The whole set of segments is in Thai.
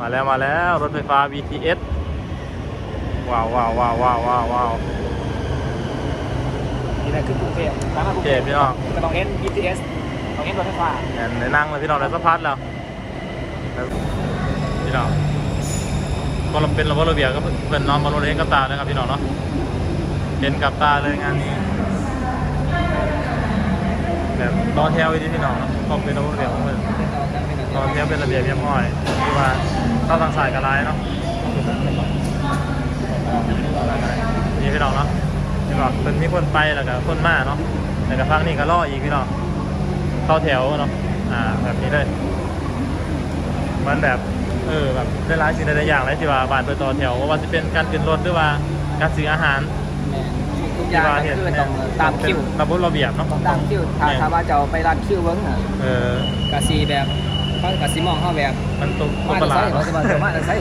มาแล้วมาแล้วรถไฟฟ้า BTS ว้าวว้าวว้าวว้าวว้าวว้าวนี่แหละคือกรุงเทพสามารถกรุงเจ็บพี่น้องก็ต้องเห็น BTS ต้องเห็นรถไฟฟ้าแอนในนั่งเลยพี่น้องได้สักพัดแล้วแล้วพี่น้องก็เราเป็นระบบระเบียบก็เป็นน้องมาโรเล่นกับตานะครับพี่น้องเนาะเห็นกับตาเลยงานนี้แบบตอนแถวอีกทีพี่น้องเนาะก็เป็นระบบระเบียบของเพื่อน ตอนแถวเป็นระเบียบเรียบร้อยที่ว่าเข้าทางสายกระไรเนาะนี่พี่น้องเนาะนี่บอกเป็นมีคนไปแล้วก็คนมาเนาะแต่กระฟังนี่ก็ล่ออีกพี่น้องเข้าแถวเนาะอ่าแบบนี้เลยมันแบบเออแบบได้หลายสิ่งหลายอย่างเลยที่ว่าบานไปต่อแถวว่าจะเป็นการขึ้นรถหรือว่าการซื้ออาหารแม่ทุกอย่างก็คือต้องตามคิวเป็นระบบระเบียบเนาะต้องตามคิวถ้าถ้าว่าจะเอาไปร้านคิวเบิ้งน่ะเออกะซีแบบ เขากะซีมองเขาแบบมันตัวตัวมาประหใส่ลาดเขาเนาะจะมาจะมาใส่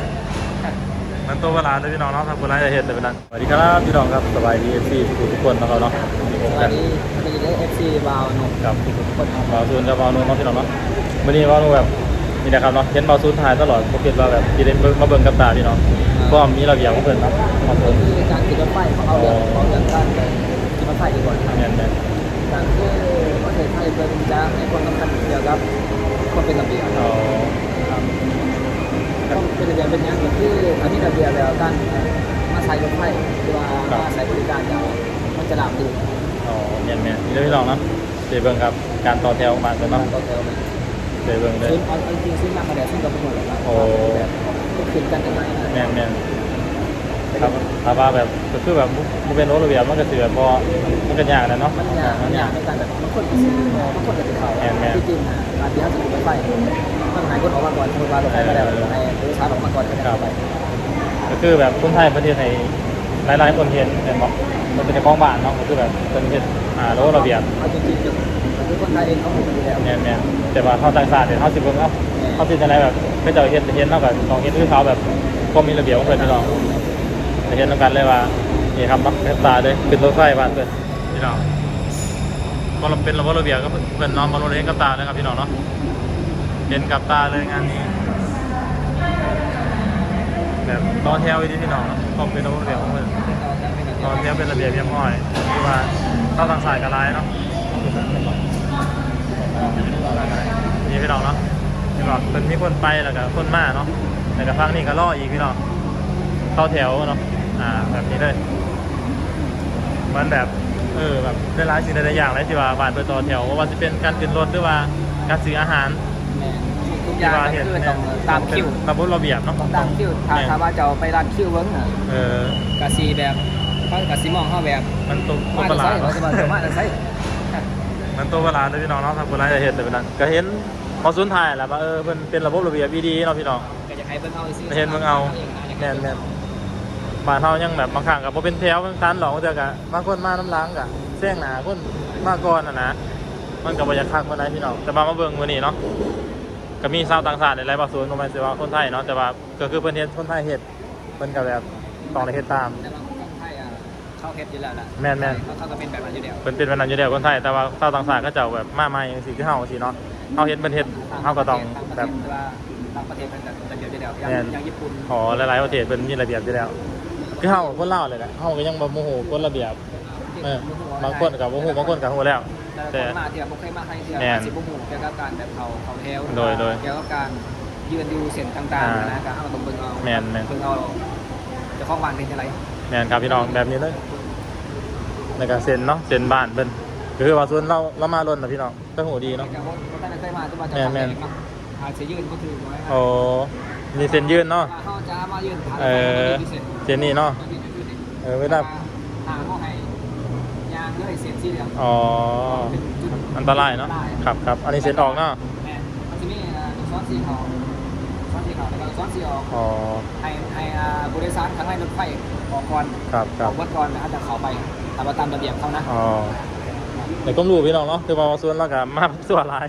มันตัวประหลาดเลยพี่น้องเนาะทางคนร้ายจะเห็นแต่เป็นนั้นสวัสดีครับพี่น้องครับสบายดีพี่ทุกคนนะครับเนาะมีผมวักันนนี้มันจะได้ FC วาวนุ่มกับคนเอาบาวซูนกับบาวนูนเนาะพี่น้องเนาะวันนี้บาวนูนแบบนี่นะครับเนาะเห็นบาวซูนถ่ายตลอดผมคิดว่าแบบที่ได้มาเบิ่งกับตาพี่น้องก็มีระเบียบของเพิ่นเนาะบาวซูนคือการขึ้นรถไฟของเอาเรื่องของเรื่องการขึ้นรถไฟดีกว่าครับแม่นแม่นการคือ ประเทศไทยเป็นจะให้ความสำคัญเกี่ยวกับคนเป็นระเบียบอ๋อครับต้องเป็นระเบียบเป็นอย่างก็คืออันนี้ระเบียบแล้วการมาใช้รถไฟหรือว่ามาใช้บริการจะมันจะหลาบลื่นอ๋อแม่นแม่นนี่เด้อพี่น้องเนาะเดี๋ยวเบิ่งครับ การต่อแถวมาเพิ่นกาเนาะรต่อแถวมันเดี๋ยวเบิ่งเด้อซึ่งเอาจริงๆซึ่งมากกว่าเดียวซึ่งกับเป็นหมดแล้วนะโอ้แบบขึ้นกันยังไงนะแม่นแม่น ครับถ้าว่าแบบก็คือแบบบ่เป็นรถระเบียบมันก็สิแบบบ่มันก็ยากนะเนาะมันยากมันยากในการแบบบางคนก็ซื้อบางคนก็จะเขาที่จริงนะการที่เขาจะขึ้นรถไฟต้องหายคนออกมาก่อนสมมติว่ารถไฟมาแล้วให้บริษัทออกมาก่อนก็ได้ไปก็คือแบบคนไทยประเทศไทยหลายๆคนเห็นเห็นบ่มันเป็นเจ้าของบ้านเนาะก็คือแบบเพิ่นเฮ็ดอ่ารถระเบียบเอาจริงๆคือคนไทยเองเขาเป็นอยู่แล้วแม่นแม่นแต่ว่าเขาต่างชาติเนี่ยเขาสิเบิ่งเนาะเขาสิจังไดแบบเพิ่นเจ้าเฮ็ดเฮ็ดเนาะก็ต้องเฮ็ดคือเขาแบบก็มีระเบียบของเพิ่นพี่น้องจะ เห็นตรงกันเลยว่านี่ครับมักเทปตาเลยขึ้นรถไฟบ้านเพื่อนพี่น้องก็เราเป็นระบบระเบียบก็เพื่อนน้องมาโรงเรียนกับตานะครับพี่น้องเนาะเห็นกับตาเลยงานนี้แบบตอนแถวอีกที่พี่น้องก็เป็นระบบระเบียบของเพื่อนตอนแถวเป็นระเบียบเรียบร้อยคือว่าเข้าทางสายกระไรเนาะนี่พี่น้องเนาะนี่บอกเป็นมีคนไปแล้วก็คนมาเนาะแต่กระพังนี่ก็ล่ออีกพี่น้องเข้าแถวเนาะ อ่าแบบนี้เลย มันแบบเออแบบได้หลายสิ่งหลายอย่างเลยที่ว่าบานไปต่อแถวว่าจะเป็นการขึ้นรถหรือว่าการซื้ออาหารทุกอย่างก็คือต้องตามคิวระบบระเบียบเนาะต้องตามคิวถ้าถ้าว่าจะเอาไปร้านคิวเบิ้งน่ะเออ กะซีแบบเขากะซีมองเขาแบบมันตัวตัวมาประหลาใส่ดเขาจะมาจะมาใส่มันตัวประหลาดเลยพี่น้องเนาะทางคนร้ายจะเห็นแต่เป็นนั้นก็เห็นพอสุนทายแหละว่าเออเป็นเป็นระบบระเบียบดีๆเนาะพี่น้อง ก็จะให้เบิ้งเอาซื้เห็นเบิ่งเอาแน่นแน่นบ้านเฮายังแบบบางครั้งกับบ่เป็นแถวบางคันหรอกเทื่อกะบางคนมาน้ำล้างกะแซงหน้าคนมาก่อนน่ะนะมันก็บ่อยากคักปานใดพี่น้องแต่มามาเบิ่งมื้อนี้เนาะก็มีชาวต่างชาติหลายๆบางส่วนก็แม่นสิว่าคนไทยเนาะแต่ว่าก็คือเพิ่นเฮ็ดคนไทยเฮ็ดเพิ่นก็แบบต้องได้เฮ็ดตามแต่บางคนไทยอะเข้าเฮ็ดอยู่แล้วล่ะแม่นเขาเขาก็เป็นแบบนั้นอยู่แล้วเพิ่นเป็นแบบนั้นอยู่แล้วคนไทยแต่ว่าชาวต่างชาติก็จะเอาแบบมาใหม่จังซี่คือเฮาจังซี่เนาะเฮาเฮ็ดเพิ่นเฮ็ดเฮาก็ต้องแบบต่างประเทศเป็นแบบระเบียบอยู่แล้วแม่นอย่างญี่ปุ่นขอหลายๆประเทศเพิ่นมีระเบียบอยู่แล้ว คือเฮาคนลาวเลยแหละเฮาก็ยังบ่โมโหกฎระเบียบเออบางคนกับโมโหบางคนกับโมแล้ว แต่คนมาที่แบบบ่เคยมาไทยที่แม่นสิบ่ฮู้เกี่ยวกับการแบบเขาเขาแถวโดยโดยเกี่ยวกับการยืนอยู่เส้นต่างอ่าๆนะก็เอาต้องเบิ่งเอาแม่นแม่น เบิ่งเอาเจ้าของบ้านเป็นจังไดแม่นครับพี่น้องแบบนี้เลยในการเซ็นเนาะเซ็นบ้านเพิ่นก็คือว่าส่วนเราเรามาล้นนะพี่น้องก็หูดีเนาะ แต่ว่าบ่ทันได้เคยมาแต่ว่าเจ้าแม่ของนแม่นเองเนาะอาจจะยืนก็ถือไว้โอ้ มีเซ็นยื่นเนาะว่าเขาจะมายืนถามเออเซ็นเซ็นนี่เนาะเออเวลาทางเขาให้ยางเลยเซ็นสีเหลืองอ๋ออันตรายเนาะครับครับอันนี้เซ็นออกเนาะแม่นมันจะมีอ่าซ้อนสีขาวซ้อนสีขาวแล้วก็ซ้อนสีออกอ๋อให้ให้อ่าบริษัททางไล่รถไฟออกก่อนครับคอรัอบกวัดก่อนนะครับจะเข้าไปตามตามระเบียบเขานะอ๋อแต่ก็รู้พี่น้องเนาะคือว่าส่วนเราก็มาส่วนหลาย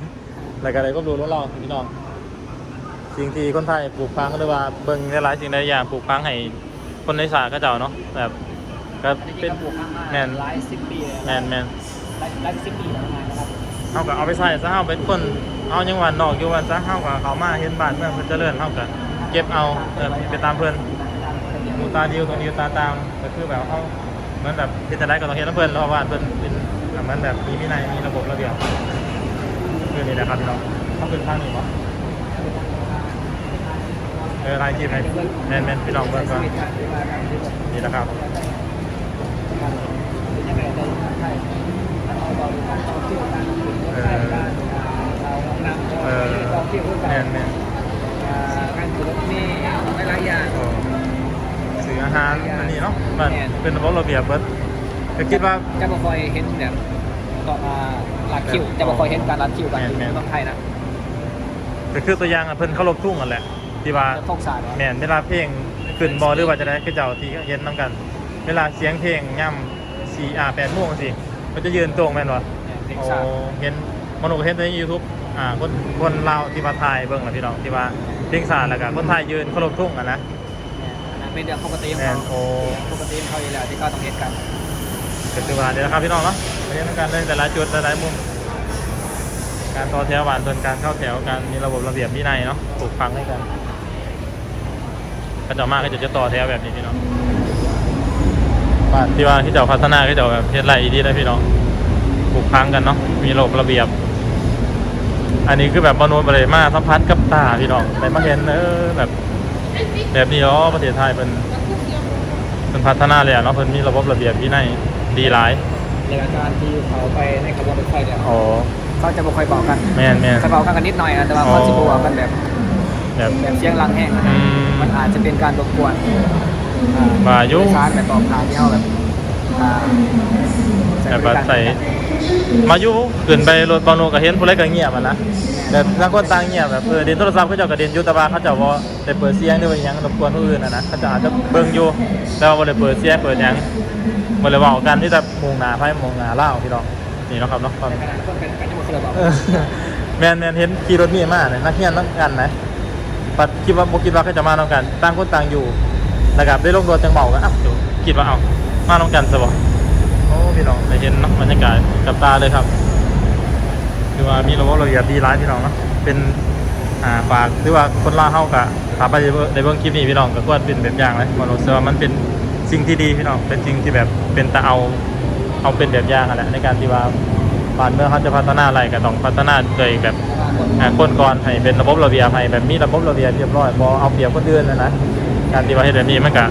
แล้วก็เลยก็รู้รู้เราพี่น้อง สิ่งที่คนไทยปลูกฟังหรือว่าเบิ่งหลายๆสิ่งหลายอย่างปลูกฟังให้คนในศาสร์ก็เจ้าเนาะแบบก็เป็นปลูกข้างมาแมนหลายสิบปีแมนแมนหลายหลายสิบปีแล้วนะครับเอาก็เอาไปใส่ซะเฮาเป็นคนเอายังวันนอกอยู่วันซะเฮาก็เขามาเห็นบ้านเมืองเพิ่นเจริญเฮาก็เก็บเอาเออไปตามเพื่อนหมูตาดิวตัวนิ้วตาตามก็คือแบบเขาเหมือนแบบเป็นแต่ไรก็ต้องเห็นแล้วเพื่อนเพราะว่าเพื่นเป็นเหมือนแบบมีวินัยมีระบบระเบียบคือนี่แหละครับพี่น้องต้องเป็นข้างนี้วะ ออรายทีมให้แมนแมนพี่น้องเพื่อนก็นี่นะครับเออเออแมนแมนการถือรถนี่หลายอย่างโอ้สื่ออาหารอันนี้เนาะมันเป็นระบบระเบียบเบิดก็คิดว่าจะบ่คอยเห็นแบบต่อมาหลักคิวจะบ่คอยเห็นการรัดคิวกันแม่นแม่นเมืองไทยนะก็คือตัวอย่างอะเพิ่นเข้ารบทุ่งกันแหละ ที่ว่าจะฟกสารแม่นเวลาเพลงขึ้นบอหรือว่าจะได้คือเจ้าที่เย็นน้ำกัน เวลาเสียงเพลงย่ำสี่อาแปดโมงสิมันจะยืนตรงแม่นวะเพลงโอ้สารเห็นมโนก็เห็นในยูทูบอ่าคนคนลาวที่มาถ่ายเบิ่งนะพี่น้องที่ว่าเพลงสารแล้วก็คนไทยยืนเคารพทุ่งกันนะเป็นเรื่องปกติของแม่นเขาโอ้ปกติของเขาอยู่แล้วที่เขาต้องเห็นกันก็คือว่าเดี๋ยวนะครับพี่น้องเนาะไปเรียนกันเลยแต่ละจุดแต่ละมุมการต่อแถวหวานส่วนการเข้าแถวการมีระบบระเบียบวินัยเนาะปลูกฟังให้กัน ก็จะมากก็จะจะต่อแถวแบบนี้พี่น้องบ้านที่ว่าที่เจ้าพัฒนาที่เจ้าแบบเฮ็ดไรดีได้พี่น้องปลูกฟังกันเนาะมีระบบระเบียบ อันนี้คือแบบมโนบริมาสัมผัสกับตาพี่น้องได้มาเห็นเออแบบ แบบนี้อ๋อประเทศไทยเป็นเป็นพัฒนาเลยอะเนาะเพิ่นมีระบบระเบียบวินัยดีหลายในการที่เขาไปในขบวนรถไฟเนี่ยอ๋อเขาจะบ่ค่อยบอกกันแม่นแม่นจะบอกกันกันนิดหน่อยนะแต่ว่าเขาจะบอกกันแบบ แบบแบบเสียงลังแห้งนะอืม มันอาจจะเป็นการรบกวนอ่ว่ายุ่งผู้โดสารแบบตอบข่าวที่เขาแบบอ่าแบบว่าใส่มาอยู่ขึ้นไปรถบอลโนก็เห็นผู้เล่นก็เงียบอะนะแบบต่างคนต่างเงียบแบบเออเด่นโทรศัพท์เขาเจ้าก็เด่นอยู่แต่ว่าเขาเจ้าบ่ได้เปิดเสียงหรือว่าอิหยังรบกวนผู้อื่นอะนะเขาเจะอาจจะเบิ่งอยู่แต่ว่าบ่ได้เปิดเสียงเปิดหยังบ่ได้เว้ากันที่จะมุงหน้าไผมุงหน้าเล่าวพี่น้องนี่เนาะครับเนาะความ ในขณะคนเป็นกันที่หมดคนละบอกเออแม่นแม่นเห็นขี่รถเมียมาเนี่ยนักเรียนนักกันนะ ปัดคิดว่าบ่คิดว่าเขาจะมานํกัน ต่างคนต่างอยู่แล้วก็ได้ลงรถจังเมากันอ้าวคิดว่าเอ้ามานํกันซะบ่โอ้พี่น้องได้เห็นเนาะบรรยากาศกับตาเลยครับ คือว่ามีระบบระเบียบดีร้ายพี่น้องเนาะเป็นอ่าฝากหรือว่าคนล่าเฮากะถามไปในเบื้องคลิปนี้พี่น้องก็ควรเป็นแบบอย่างเลยมโนเชื่อว่ามันเป็นสิ่งที่ดีพี่น้องเป็นสิ่งที่แบบเป็นตาเอาเอาเป็นแบบอย่างอะแหละในการที่ว่าบ้านเมืองเขาจะพัฒนาอะไรก็ต้องพัฒนาโดยแบบ อ่าคนก่อนให้เป็นระบบระเบียบให้แบบมีระบบระเบียบเรียบร้อยบ่เอาเปรียบคนอื่นนะนะการที่ว่าเฮ็ดแบบนี้มันก็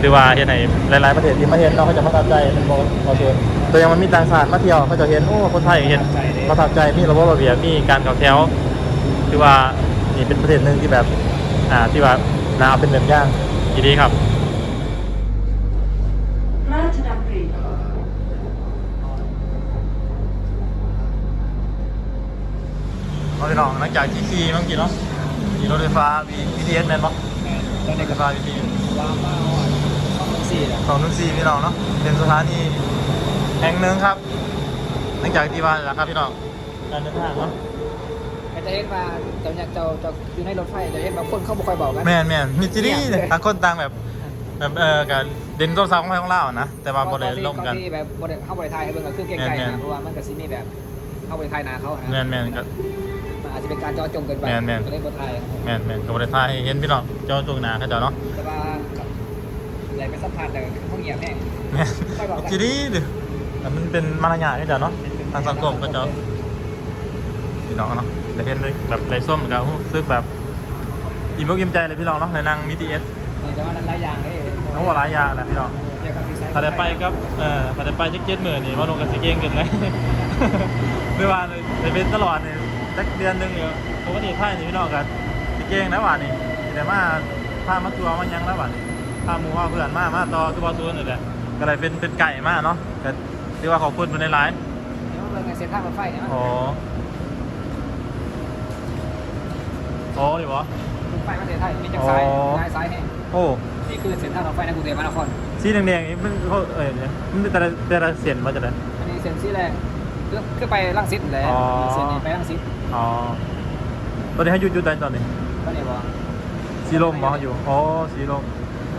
คือว่าเห็นไหนหลายๆประเทศที่มาเห็นเราเขาจะประทับใจเป็นโมโมเดลตัวอย่างมันมีต่างชาติมาเที่ยวเขาจะเห็นโอ้คนไทยเห็นประทับใจมีระบบระเบียบมีการเข้าแถวคือว่านี่เป็นประเทศหนึ่งที่แบบอ่าที่ว่านาเอาเป็นแบบอย่างดีครับ เอาพี่น้องหลังจากที่ขี่เมื่อกี้เนาะขี่รถไฟฟ้า BTS นั่นเนาะตอนรนี้ถไฟก็ฟ้า BTS ว่ามาสี่แหละสองนุ่นสี่พี่น้องเนาะเป็นสถานีแห่งหนึ่งครับ หลังจากที่ว่าแล้วครับพี่น้องการเดินทางเนาะจะเห็นว่าเจ้าเนี่ยเจ้าเจ้าอยู่ในรถไฟจะเห็นบางคนเขาบ่ค่อยบอกกันแมนแมนมีจีนี่เลยต่างคนต่างแบบแบบเออกับเด่นตัวสาวของไทยของเราวนะแต่ว่าบริลงกันที่แบบบริเข้าบริไทยให้เบิ่งก็คือใกล้แม่นๆๆนะเพราะว่ามันกับซีนี่แบบเข้าบริไทยนาเขาแมนะนแมนกับมัน อาจจะเป็นการเจอจงเกินไปแม่นๆก็เลยบริไทยแมนแมนกับบริไทยเห็นพี่น้องเจ้าตัวหนาเขาเจ้าเนาะแต่ว่าอะไรไปสัมผัสแต่พวกเงียบแม่งแมนจีนี่ดิแต่มันเป็นมารยาทเขาเจ้าเนาะทางสังคมเขาเจ้าพี่น้องเนาะแต่เห็นเลยแบบไรส้มกับซึกแบบอิ่มอกอิ่มใจเลยพี่น้องเนาะในนางมิทีเอสแต่ว่านั้นหลายอย่างเลยน้องว่าหลายอย่างแหละพี่น้อง เกี่ยวกับดีไซน์ถ้าได้ไปครับเออถ้าได้ไปจักเจ็ดหมื่นนี่ว่าลงกับสิเก่งกันเลย ไม่ว่าเลยได้เป็นตลอดเนี่ย สักเดือนหนึงอยู่ปกติไทยนี่พี่น้องกันสิเก่งนะหวานนี่แต่มาพามาทัวร์มายังแล้วหวานนี่พาหมูว่าเพื่อนมามาต่อคือว่าตัวนี่แหละก็เลยเป็นเป็นไก่มากเนาะก็ที่ว่าขอบคุณเป็นในไลน์เดี๋ยวเรื่องเส้นทางรถไฟเนี่ยโอ้โอ้ดิวะรถไฟประเทศไทยมีจักรสายอ๋อสายสายแห้งโอ้นี่คือเส้นทางรถไฟในกรุงเทพมหานครสีแดงๆนี่มันเขาเอ้ยเนี่ยมันแต่ละแต่ละเสียนมาจากไหนอันนี้เส้นสีแร กคือคือไปรังสิตแหละอ๋อ เส้นนี้ไปรังสิตอ๋อ ตอนนี้ให้หยุดหยุดได้ตอนนี้ก็เนี่ยบอกสีลมมออยู่อ๋อสีลม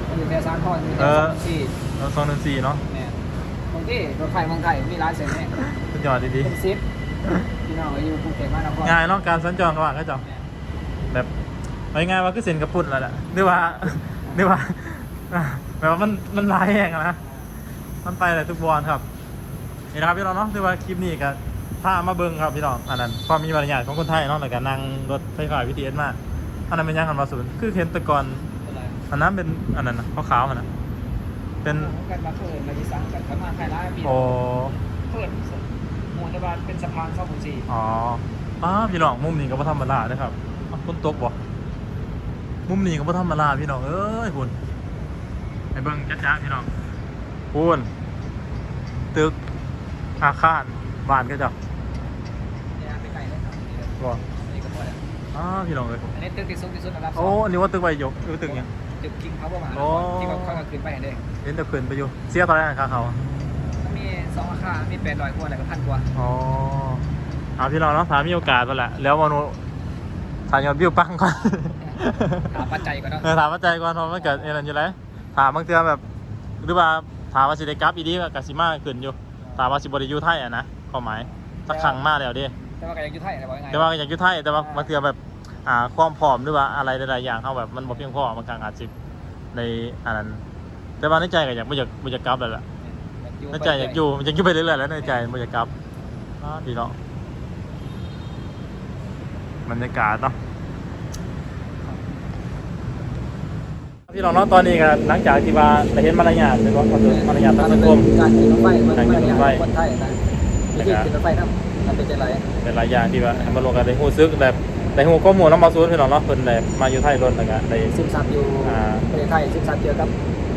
มันอยู่แค่สามทอนมีเอแค่อสองที่เราสองหนึ่งสี่เนาะเนี่ยบางที่รถไฟเมืองไทยมีร้านเซ็นเนี่ยสุดยอดดีเป็นซิปพี่น้องอยู่กรุงเทพมหานครๆง่ายเนาะการสัญจรระหว่างก็จะแบบเอาง่ายๆว่าคือเซ็นกระปุ่นแล้วแหละหรือว่า หรือว่าแบบว่ามันมันลายแห้งอะนะมันไปเลยทุกบอลครับ นี่นะครับพี่น้องเนาะหรือว่าคลิปนี้ก็พามาเบิ้งครับพี่น้องอันนั้นความมีมารยาทของคนไทยเนาะแล้วก็นั่งรถไฟฟ้าวิทีเอสมาอันนั้นเป็นยังคันมาศูนย์คือเห็นแตะกอนอันนั้นเป็นอันนั้นนะขาวๆอันนั้นเป็นกันมาเปิดมาที่สังกันประมาณใครร้ายปีโอ้เปิดหมู่ตะบานเป็นสะพานเข้าบุรีอ๋อป้าพี่น้องมุมนี้ก็บ่ธรรมดาเด้อครับอ้าวฝนตกบ่มุมนี้ก็บ่ธรรมดาพี่น้องเอ้ยพุ่นให้เบิ่งจ้าๆพี่น้องพุ่นตึก อาคารบ้านก็เจ้าเนี่ยไปไกลเลยครับบ่นี่ก็พอแล้วอ้าพี่น้องเอ้ยอันนี้ตึกที่สูงที่สุดนะครับโอ้อันนี้ว่าตึกใบยกหรือตึกหยังตึกคิงเขาประมาณโอ้ที่เขาเข้ามาคืนไปเห็นเด้เห็นแต่ขึ้นไปอยู่เสียตอนแรกค่าเขามันมีสองราคามีแปดร้อยกว่าแล้วก็พันกว่าอ๋อเอาพี่น้องเนาะถามมีโอกาสมาแหละแล้วมนุถามยอดวิวปังก่อนหาปัจจัยก่อนเนาะเออถามว่าใจก่อนเพราะมันเกิดเอ็นอยู่แล้วถามบางเทื่อแบบหรือว่าถามว่าสิได้กลับอีดีกับกสิมาขึ้นอยู่ ถามว่าสิบริยูไทยอะนะความหมายสักครั้งมาแล้วเดิแต่ว่าก็ยังอยู่ไทยนะบอกยังไงแต่ว่าก็อยากอยู่ไทยแต่ว่าบางเทื่อแบบอ่าความพร้อมหรือว่าอะไรหลายๆอย่างเขาแบบมันบ่เพียงพอบางครั้งอาจจะในอันนั้นแต่ว่าในใจก็อยากไม่อยากไม่อยากกลับแล้วล่ะในใจอยากอยู่อยากอยู่ไปเรื่อยๆแล้วในใจไม่อยากกลับอ่าดีเนาะบรรยากาศเนาะ พี่น้องเนาะตอนนี้ก็หลังจากที่ว่าได้เห็นมารยาทเป็นว่าก็คือมารยาททางสังคมการกินรถไฟมันการกินรถไฟคนไทยนะวิธีกินรถไฟนะมันเป็นจังไรเป็นหลายอย่างที่ว่าให้มาลงกันได้ฮู้ซึกแบบได้ฮู้ข้อมูลแล้วมาสู้พี่น้องเนาะเพิ่นได้มาอยู่ไทยรถแล้วก็ได้ซึมซับอยู่อ่าประเทศไทยซึมซับเกี่ยวกับ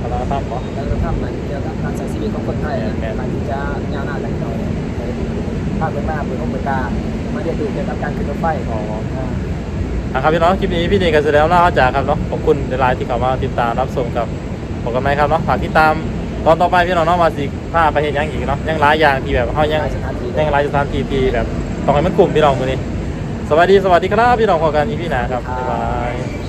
วัฒนธรรมเนาะวัฒนธรรมมันเกี่ยวกับการใช้ชีวิตของคนไทยแม่นๆมันที่จะยาวนานหลายต่อภาคเป็นมาเปิดห้องเปิดตามาเรียนรู้เกี่ยวกับการขึ้นรถไฟอ๋ออ่ะครับพี่น้องคลิปนี้พี่นี่ก็เสร็จแล้วนะจากครับเนาะขอบคุณในไลน์ที่เข้ามาติดตามรับชมกับบอกกันไหมครับเนาะฝากติดตามตอนต่อไปพี่น้องเนาะมาสิพาไปเห็นยังอีกเนาะยังหลายอย่างที่แบบเขายังลายสถานที่ยังหลายสถานที่ที่แบบต้องให้มันกลุ่มพี่น้องตัวนี้ สวัสดีสวัสดีครับพี่น้องขอกันอีพี่หนาครับบ๊ายบาย